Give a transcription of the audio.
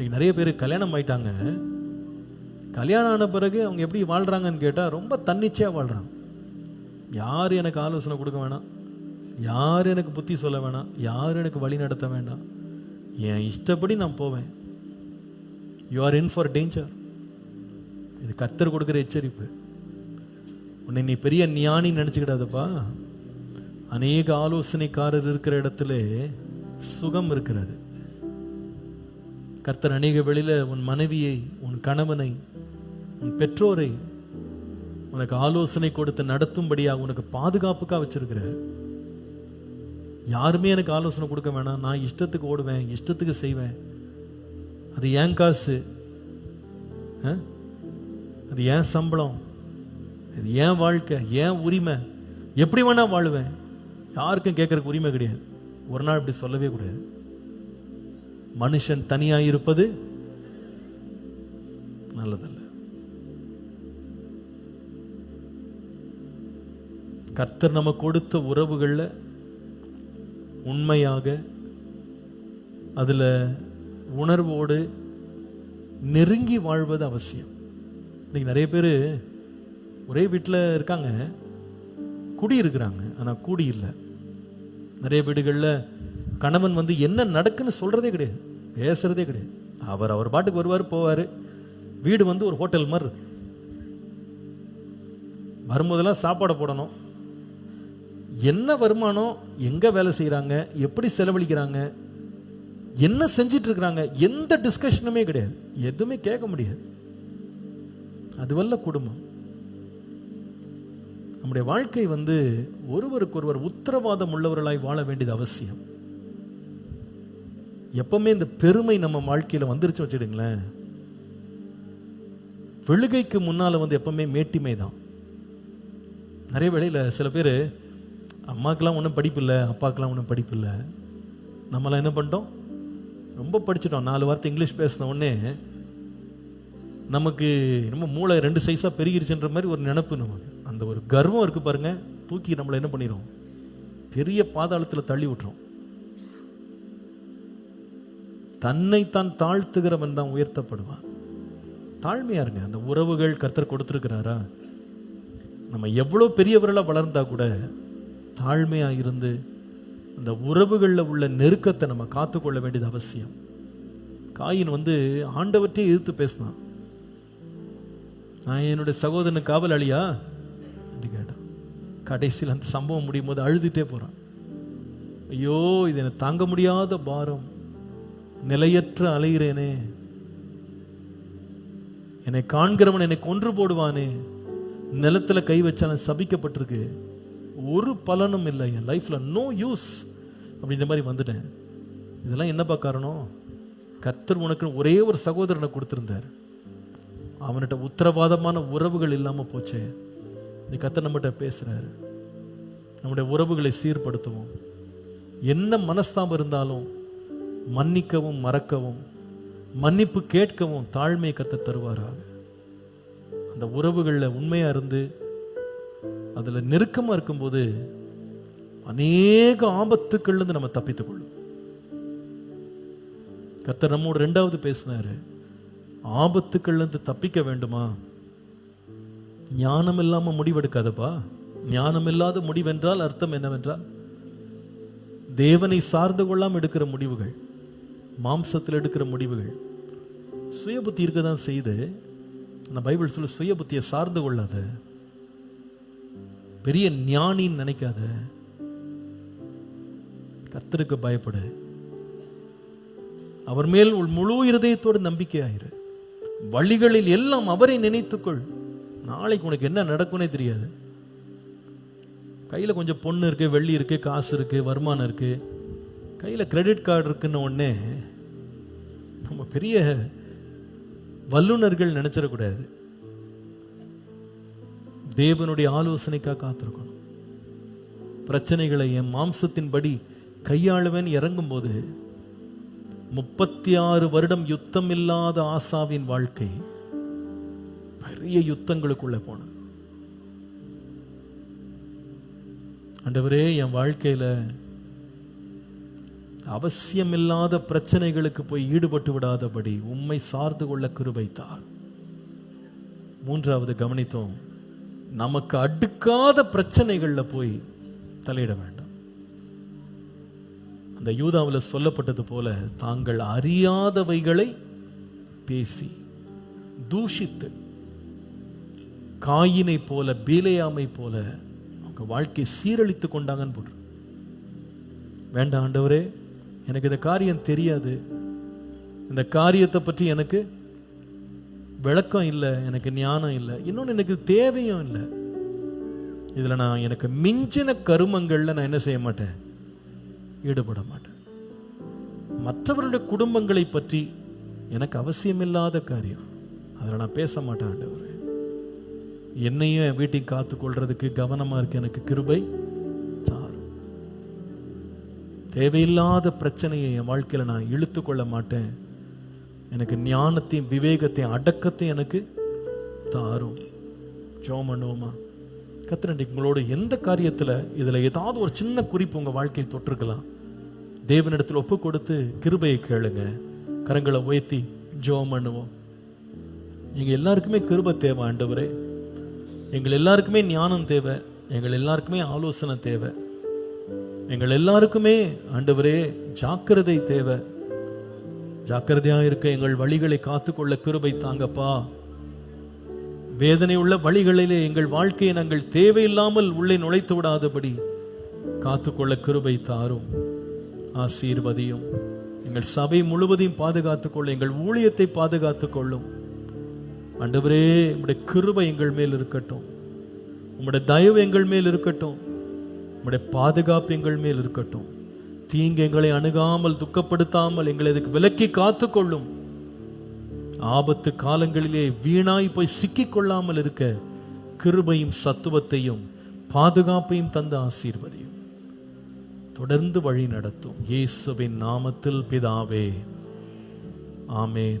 இன்னைக்கு நிறைய பேர் கல்யாணம் ஆயிட்டாங்க. கல்யாணம் ஆன பிறகு அவங்க எப்படி வாழ்கிறாங்கன்னு கேட்டால் ரொம்ப தன்னிச்சையாக வாழ்கிறாங்க யார் எனக்கு ஆலோசனை கொடுக்க வேணாம். யார் எனக்கு புத்தி சொல்ல வேணாம். யார் எனக்கு வழி நடத்த வேண்டாம். என் இஷ்டப்படி நான் போவேன். You are in for danger இது கத்தர் கொடுக்குற எச்சரிப்பு. உன்னை நீ பெரிய ஞானி நினச்சிக்கிடாதப்பா. அநேக ஆலோசனைக்காரர் இருக்கிற இடத்துல சுகம் இருக்கிறது. கர்த்தர் அநேக வெளியில உன் மனைவியை உன் கணவனை உன் பெற்றோரை உனக்கு ஆலோசனை கொடுத்து நடத்தும்படியாக உனக்கு பாதுகாப்புக்காக வச்சிருக்கிறார். யாருமே எனக்கு ஆலோசனை கொடுக்க வேணாம். நான் இஷ்டத்துக்கு ஓடுவேன் இஷ்டத்துக்கு செய்வேன். அது ஏன் காசு? ஆ? அது ஏன் சம்பளம்? இது ஏன் வாழ்க்கை? ஏன் உரிமை? எப்படி வேணா வாழுவேன். யாருக்கும் கேட்கறக்கு உரிமை கிடையாது. ஒரு நாள் இப்படி சொல்லவே கூடாது. மனுஷன் தனியாக இருப்பது நல்லதல்ல. கர்த்தர் நம்ம கொடுத்த உறவுகளில் உண்மையாக அதில் உணர்வோடு நெருங்கி வாழ்வது அவசியம். இன்னைக்கு நிறைய பேர் ஒரே வீட்டில் இருக்காங்க குடி இருக்கிறாங்க ஆனால் கூடி இல்லை நிறைய வீடுகளில் கணவன் வந்து என்ன நடக்குன்னு சொல்கிறதே கிடையாது. பேசுறதே கிடையாது. அவர் அவர் பாட்டுக்கு வருவார் போவார். வீடு வந்து ஒரு ஹோட்டல் மாதிரி இருக்கு. வரும்போதெல்லாம் சாப்பாடை போடணும். என்ன வருமானம் எங்கே வேலை செய்கிறாங்க எப்படி செலவழிக்கிறாங்க என்ன செஞ்சிட்டு இருக்கிறாங்க எந்த டிஸ்கஷனுமே கிடையாது. எதுவுமே கேட்க முடியாது. அதுவல்ல குடும்பம். நம்முடைய வாழ்க்கை வந்து ஒருவருக்கொருவர் உத்தரவாதம் உள்ளவர்களாய் வாழ வேண்டியது அவசியம். எப்பவுமே இந்த பெருமை நம்ம வாழ்க்கையில் வந்துருச்சு வச்சுடுங்களேன் வெளுகைக்கு முன்னால் வந்து எப்பவுமே மேட்டிமை தான். நிறைய வேளையில் சில பேர் அம்மாக்கெல்லாம் ஒன்றும் படிப்பு இல்லை அப்பாக்கெல்லாம் ஒன்றும் படிப்பு இல்லை. நம்மளாம் என்ன பண்ணிட்டோம்? ரொம்ப படிச்சிட்டோம். நாலு வார்த்தை இங்கிலீஷ் பேசின உடனே நமக்கு நம்ம மூளை ரெண்டு சைஸாக பெருகிருச்சுன்ற மாதிரி ஒரு நினப்பு நமக்கு. அந்த ஒரு கர்வம் இருக்குது பாருங்கள் தூக்கி நம்மளை என்ன பண்ணிடும் பெரிய பாதாளத்தில் தள்ளி விட்டுரும். தன்னைத்தான் தாழ்த்துகிறவன் தான் உயர்த்தப்படுவான். தாழ்மையா இருங்க. அந்த உறவுகள் கர்த்தர் கொடுத்துருக்கிறாரா? நம்ம எவ்வளோ பெரியவர்களாக வளர்ந்தா கூட தாழ்மையா இருந்து அந்த உறவுகளில் உள்ள நெருக்கத்தை நம்ம காத்துக்கொள்ள வேண்டியது அவசியம். காயின் வந்து ஆண்டவற்றையே எதிர்த்து பேசினான். நான் என்னுடைய சகோதரன் காவல் அழியா என்று கேட்டான். கடைசியில் அந்த சம்பவம் முடியும் போது அழுதுட்டே போறான். ஐயோ இது எனக்கு தாங்க முடியாத பாரம். நிலையற்ற அலைகிறேனே என்னை காண்கிறவன் என்னை கொன்று போடுவானே. நிலத்துல கை வச்சாலும் சபிக்கப்பட்டிருக்கு. ஒரு பலனும் இல்லை. என் லைஃப்ல நோ யூஸ் அப்படின்ற மாதிரி வந்துட்டேன். இதெல்லாம் என்னப்பா காரணம்? கர்த்தர் உனக்கு ஒரே ஒரு சகோதரனை கொடுத்திருந்தார். அவன்கிட்ட உத்தரவாதமான உறவுகள் இல்லாமல் போச்சே. இந்த கத்தை நம்மகிட்ட பேசுகிறாரு நம்முடைய உறவுகளை சீர்படுத்துவோம். என்ன மனஸ்தாபம் இருந்தாலும் மன்னிக்கவும் மறக்கவும் மன்னிப்பு கேட்கவும் தாழ்மை கத்த தருவாராக. அந்த உறவுகளில் உண்மையா இருந்து அதுல நெருக்கமா இருக்கும்போது அநேக ஆபத்துக்கள்ல இருந்து நம்ம தப்பித்துக் கொள்ளும். கர்த்தர் நம்மோடு ரெண்டாவது பேசினாரு ஆபத்துக்கள்ல இருந்து தப்பிக்க வேண்டுமா? ஞானம் இல்லாம முடிவெடுக்காதப்பா. ஞானம் இல்லாத முடிவென்றால் அர்த்தம் என்னவென்றால் தேவனை சார்ந்து கொள்ளாம எடுக்கிற முடிவுகள். மாம்சத்தில் எடுக்கிற முடிவுகள். சுய புத்தி இருக்க தான் செய்து நான் பைபிள் சொல்ல சுய புத்தியை சார்ந்து கொள்ளாத பெரிய ஞானின்னு நினைக்காத கர்த்தருக்கு பயப்படு. அவர் மேல் உள் முழு இருதயத்தோடு நம்பிக்கையாயிரு. வழிகளில் எல்லாம் அவரை நினைத்துக்கொள். நாளைக்கு உனக்கு என்ன நடக்கும்னே தெரியாது. கையில் கொஞ்சம் பொண்ணு இருக்கு வெள்ளி இருக்கு காசு இருக்கு வருமானம் இருக்குது கையில் கிரெடிட் கார்டு இருக்குன்னு உடனே நம்ம பெரிய வல்லுனர்கள் நினச்சிடக்கூடாது. தேவனுடைய ஆலோசனைக்காக காத்திருக்கணும். பிரச்சனைகளை என் மாம்சத்தின்படி கையாளுவேன் இறங்கும்போது முப்பத்தி ஆறு வருடம் யுத்தம் இல்லாத ஆசாவின் வாழ்க்கை பெரிய யுத்தங்களுக்குள்ளே போனது. ஆண்டவரே என் வாழ்க்கையில் அவசியமில்லாத பிரச்சனைகளுக்கு போய் ஈடுபட்டு விடாதபடி உம்மை சார்ந்து கொள்ள கிருபைத்தார் மூன்றாவது கவனித்தோம் நமக்கு அடுக்காத பிரச்சனைகள்ல போய் தலையிட வேண்டாம். அந்த யூதாவில் சொல்லப்பட்டது போல தாங்கள் அறியாதவைகளை பேசி தூஷித்து காயினை போல பீலையாமை போல அவங்க வாழ்க்கை சீரழித்து கொண்டாங்கன்னு போட்டு வேண்டாம் ஆண்டவரே எனக்கு இந்த காரியம் தெரியாது. இந்த காரியத்தை பற்றி எனக்கு விளக்கம் இல்லை எனக்கு ஞானம் இல்லை. இன்னொன்று எனக்கு தேவையும் இல்லை. இதில் நான் எனக்கு மிஞ்சின கருமங்களில் நான் என்ன செய்ய மாட்டேன்? ஈடுபட மாட்டேன். மற்றவருடைய குடும்பங்களை பற்றி எனக்கு அவசியமில்லாத காரியம். அதில் நான் பேச மாட்டேன் ஆண்டவரே. என்னையும் என் வீட்டையும் காத்துக்கொள்றதுக்கு கவனமாக இருக்கு எனக்கு கிருபை. தேவையில்லாத பிரச்சனையை என் வாழ்க்கையில் நான் இழுத்து கொள்ள மாட்டேன். எனக்கு ஞானத்தையும் விவேகத்தையும் அடக்கத்தையும் எனக்கு தாரும். ஜோமனோமா கத்திரண்டி உங்களோட எந்த காரியத்தில் இதில் ஏதாவது ஒரு சின்ன குறிப்பு உங்கள் வாழ்க்கையை தொட்டிருக்கலாம். தேவனிடத்தில் ஒப்பு கொடுத்து கிருபையை கேளுங்க. கரங்களை உயர்த்தி ஜோம் பண்ணுவோம் எங்கள் எல்லாருக்குமே கிருபை தேவை ஆண்டவரே. எங்கள் எல்லாருக்குமே ஞானம் தேவை எங்கள் எல்லாருக்குமே ஆலோசனை தேவை. எங்கள் எல்லாருக்குமே ஆண்டவரே ஜாக்கிரதை தேவை. ஜாக்கிரதையா இருக்க எங்கள் வழிகளை காத்துக்கொள்ள கிருபை தாங்கப்பா. வேதனை உள்ள வழிகளிலே எங்கள் வாழ்க்கையை நாங்கள் தேவையில்லாமல் உள்ளே நுழைத்து விடாதபடி காத்துக்கொள்ள கிருபை தாரும். ஆசீர்வதியும். எங்கள் சபை முழுவதையும் பாதுகாத்துக் கொள்ள எங்கள் ஊழியத்தை பாதுகாத்துக் கொள்ளும் ஆண்டவரே உம்முடைய கிருபை எங்கள் மேல் இருக்கட்டும். உங்களுடைய தயவு எங்கள் மேல் இருக்கட்டும். உம்முடைய பாதுகாப்பு எங்கள் மேல் இருக்கட்டும். தீங்கு எங்களை அணுகாமல் துக்கப்படுத்தாமல் எங்களை இதுக்கு விலக்கி காத்துக்கொள்ளும். ஆபத்து காலங்களிலே வீணாய் போய் சிக்கிக் கொள்ளாமல் இருக்க கிருபையும் சத்துவத்தையும் பாதுகாப்பையும் தந்த ஆசீர்வதியும். தொடர்ந்து வழி நடத்தும். இயேசுவின் நாமத்தில் பிதாவே. ஆமேன்.